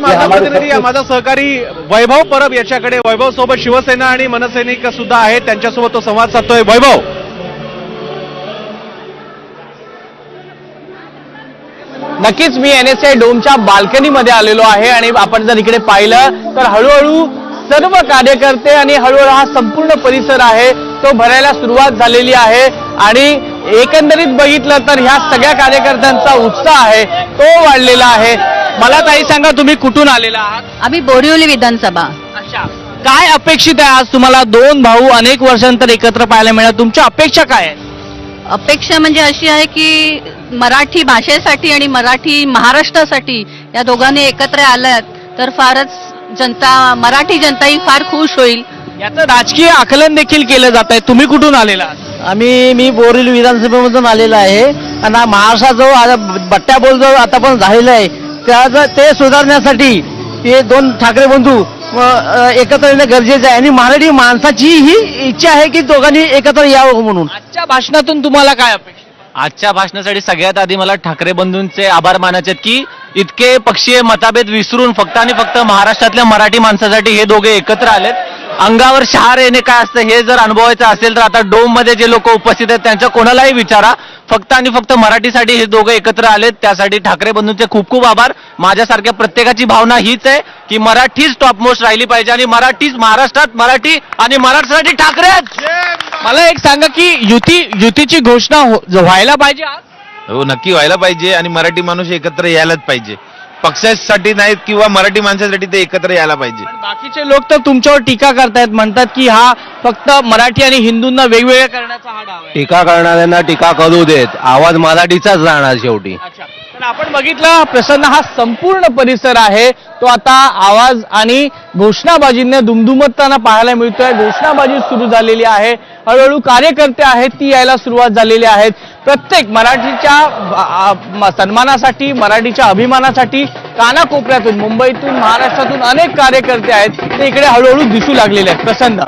माझा प्रतिनिधी माझा सहकारी वैभव परब याच्याकडे वैभव सोबत शिवसेना आणि मनसैनिक सुद्धा आहेत. त्यांच्यासोबत तो संवाद साधतोय. वैभव. नक्कीच मी एन एस आय डोमच्या बाल्कनीमध्ये आलेलो आहे आणि आपण जर इकडे पाहिलं तर हळूहळू सर्व कार्यकर्ते आणि हळूहळू हा संपूर्ण परिसर आहे. तो भरायला सुरुवात झालेली आहे. आणि एकंदरीत बघितलं तर ह्या सगळ्या कार्यकर्त्यांचा उत्साह आहे. तो वाढलेला आहे. मला ताई सांगा तुम्ही कुठून आलेला आहात? आम्ही बोरिवली विधानसभा. अच्छा. काय अपेक्षित आहे आज तुम्हाला? दोन भाऊ अनेक वर्षांतर एकत्र पाहायला मिळाल. तुमच्या अपेक्षा काय आहेत अपेक्षा म्हणजे अशी आहे की मराठी भाषेसाठी आणि मराठी महाराष्ट्रासाठी या दोघांनी एकत्र आल्यात तर फारच जनता मराठी जनता ही फार खुश होईल. याचं राजकीय आकलन देखील केलं जात आहे. तुम्ही कुठून आलेला आहात? आम्ही मी बोरिवली विधानसभेमधून आलेलो आहे. आणि हा महाराष्ट्रात जो आता बट्ट्या बोल जो आता पण झालेला आहे. त्याचं ते सुधारण्यासाठी ते दोन ठाकरे बंधू एकत्र येणं गरजेचं आहे. आणि मराठी माणसाची ही इच्छा आहे की दोघांनी एकत्र यावं म्हणून. आजच्या भाषणातून तुम्हाला काय अपेक्षा? आजच्या भाषणासाठी सगळ्यात आधी मला ठाकरे बंधूंचे आभार मानायचे आहेत की इतके पक्षीय मतभेद विसरून फक्त आणि फक्त महाराष्ट्रातल्या मराठी माणसासाठी हे दोघे एकत्र आलेत. अंगावर शहार येणे काय असतं हे जर अनुभवायचं असेल तर आता डोममध्ये जे लोक उपस्थित आहेत त्यांच्या कोणालाही विचारा. फक्त आणि फक्त मराठीसाठी हे दोघं एकत्र आलेत त्यासाठी ठाकरे बंधूंचे खूप खूप आभार. माझ्यासारख्या प्रत्येकाची भावना हीच आहे की मराठीच टॉपमोस्ट राहिली पाहिजे आणि मराठीच महाराष्ट्रात मराठी आणि महाराष्ट्रासाठी ठाकरेच मला एक सांगा की युती युतीची घोषणा हो- व्हायला पाहिजे हो नक्की व्हायला पाहिजे आणि मराठी माणूस एकत्र यायलाच पाहिजे. पक्षासाठी नाहीत किंवा मराठी माणसासाठी ते एकत्र यायला पाहिजे. बाकीचे लोक तर तुमच्यावर टीका करतायत म्हणतात की हा फक्त मराठी आणि हिंदूंना वेगवेगळ्या करण्याचा हा डाव आहे. टीका करणाऱ्यांना टीका करू देत. आवाज मराठीचाच राहणार शेवटी. अच्छा. तर आपण बघितलं प्रसन्न हा संपूर्ण परिसर आहे. तो आता आवाज आणि घोषणाबाजीने दुमदुमतताना पाहायला मिळतोय. घोषणाबाजी सुरू झालेली आहे. हळूहळू कार्यकर्ते आहेत ती यायला सुरुवात झालेली आहेत प्रत्येक मराठीच्या सन्मानासाठी मराठीच्या अभिमानासाठी कानाकोपऱ्यातून मुंबईतून महाराष्ट्रातून अनेक कार्यकर्ते आहेत. ते इकडे हळूहळू दिसू लागलेले आहेत. प्रसन्न.